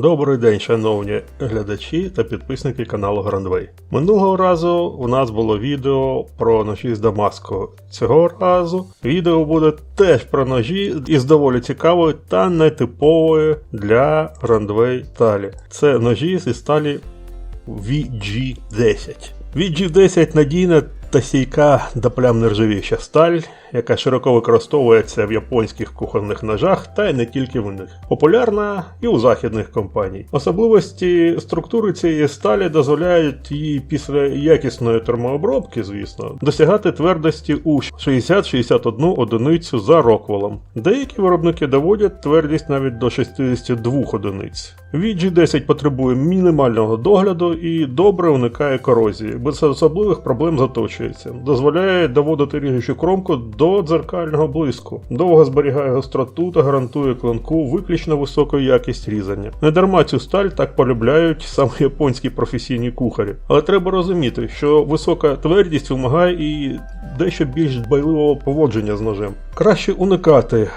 Добрий день, шановні глядачі та підписники каналу Грандвей. Минулого разу у нас було відео про ножі з Дамаску. Цього разу відео буде теж про ножі із доволі цікавою та нетиповою для Грандвей сталі. Це ножі зі сталі VG10. VG10 надійна та стійка до плям сталь, яка широко використовується в японських кухонних ножах та й не тільки в них. Популярна і у західних компаній. Особливості структури цієї сталі дозволяють їй після якісної термообробки, звісно, досягати твердості у 60-61 одиницю за роквелом. Деякі виробники доводять твердість навіть до 62 одиниць. VG10 потребує мінімального догляду і добре уникає корозії, без особливих проблем заточується, дозволяє доводити ріжучу кромку до дзеркального блиску, довго зберігає гостроту та гарантує клинку виключно високу якість різання. Недарма цю сталь так полюбляють саме японські професійні кухарі. Але треба розуміти, що висока твердість вимагає і дещо більш дбайливого поводження з ножем. Краще уникати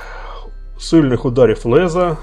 сильних ударів леза.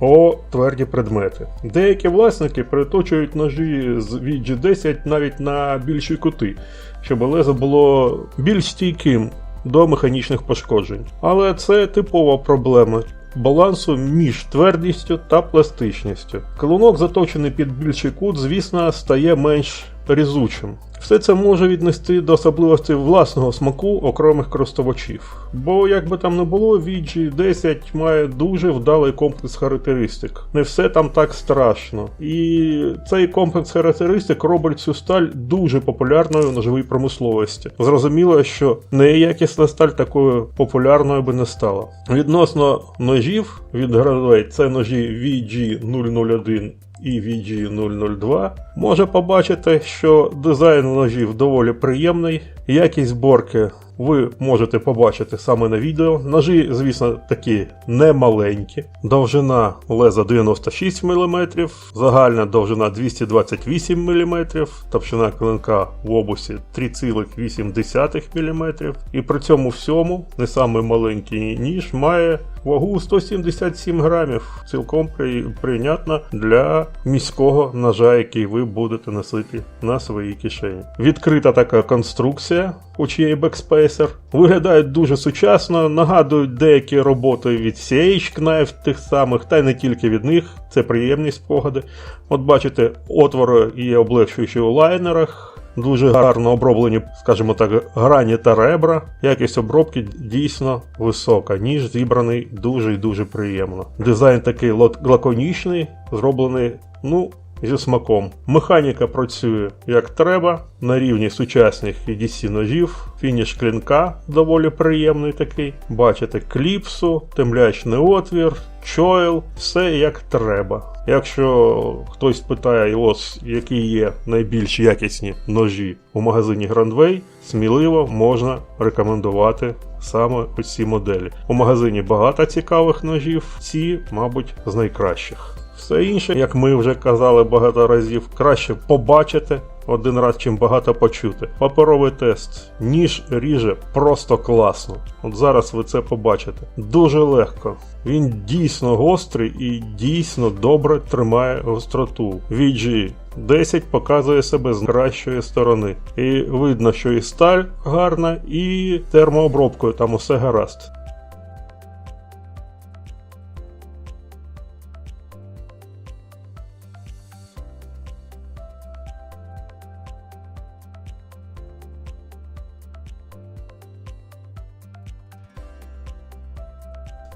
О тверді предмети. Деякі власники переточують ножі з VG10 навіть на більші кути, щоб лезо було більш стійким до механічних пошкоджень. Але це типова проблема балансу між твердістю та пластичністю. Клинок, заточений під більший кут, звісно, стає менш різучим. Все це може віднести до особливостей власного смаку окремих користувачів. Бо, як би там не було, VG10 має дуже вдалий комплекс характеристик. Не все там так страшно. І цей комплекс характеристик робить цю сталь дуже популярною в ножовій промисловості. Зрозуміло, що неякісна сталь такою популярною би не стала. Відносно ножів від Gradway, це ножі VG001 і VG002, може побачити, що дизайн ножів доволі приємний, якість зборки ви можете побачити саме на відео. Ножі, звісно, такі немаленькі. Довжина леза 96 мм, загальна довжина 228 мм, товщина клинка в обусі 3,8 мм. І при цьому всьому не самий маленький ніж має вагу 177 грамів. Цілком при... прийнятна для міського ножа, який ви будете носити на своїй кишені. Відкрита така конструкція, хоч є і бекспейсер. Виглядають дуже сучасно, нагадують деякі роботи від CH Knife тих самих, та й не тільки від них. Це приємні спогади. От бачите, отвори є облегшуючі у лайнерах. Дуже гарно оброблені, скажімо так, грані та ребра. Якість обробки дійсно висока, ніж зібраний дуже і дуже приємно. Дизайн такий лаконічний, зроблений, ну, зі смаком. Механіка працює як треба, на рівні сучасних EDC ножів. Фініш клінка доволі приємний такий. Бачите, кліпсу, темлячний отвір, чойл, все як треба. Якщо хтось питає, ось які є найбільш якісні ножі у магазині Grandway, сміливо можна рекомендувати саме ці моделі. У магазині багато цікавих ножів, ці, мабуть, з найкращих. Все інше, як ми вже казали багато разів, краще побачити один раз, чим багато почути. Паперовий тест. Ніж ріже просто класно. От зараз ви це побачите. Дуже легко. Він дійсно гострий і дійсно добре тримає гостроту. VG 10 показує себе з кращої сторони. І видно, що і сталь гарна, і термообробкою там усе гаразд.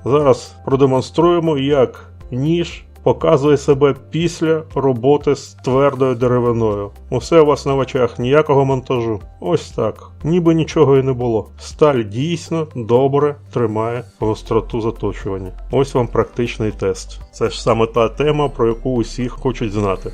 Зараз продемонструємо, як ніж показує себе після роботи з твердою деревиною. Усе у вас на очах, ніякого монтажу. Ось так. Ніби нічого і не було. Сталь дійсно добре тримає гостроту заточування. Ось вам практичний тест. Це ж саме та тема, про яку усі хочуть знати.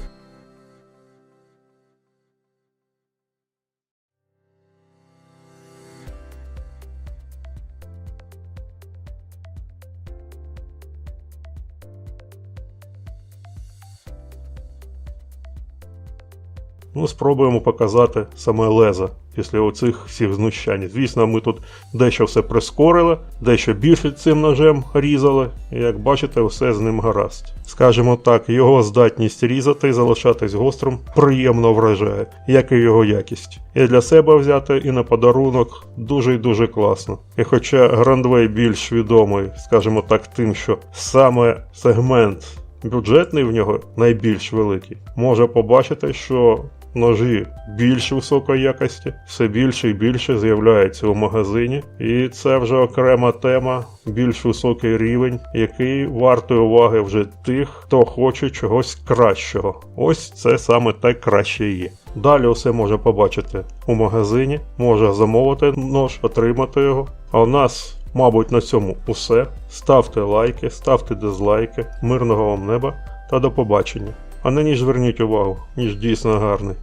Ну, спробуємо показати саме лезо після оцих всіх знущань. Звісно, ми тут дещо все прискорили, дещо більше цим ножем різали. І як бачите, все з ним гаразд. Скажімо так, його здатність різати і залишатись гострим приємно вражає, як і його якість. І для себе взяти, і на подарунок дуже і дуже класно. І хоча Грандвей більш відомий, скажімо так, тим, що саме сегмент бюджетний в нього найбільш великий, може побачити, що ножі більш високої якості, все більше і більше з'являється у магазині, і це вже окрема тема, більш високий рівень, який вартує уваги вже тих, хто хоче чогось кращого. Ось це саме те краще є. Далі усе може побачити у магазині, може замовити нож, отримати його. А у нас, мабуть, на цьому усе. Ставте лайки, ставте дизлайки, мирного вам неба та до побачення. А нині ж зверніть увагу, ніж дійсно гарний.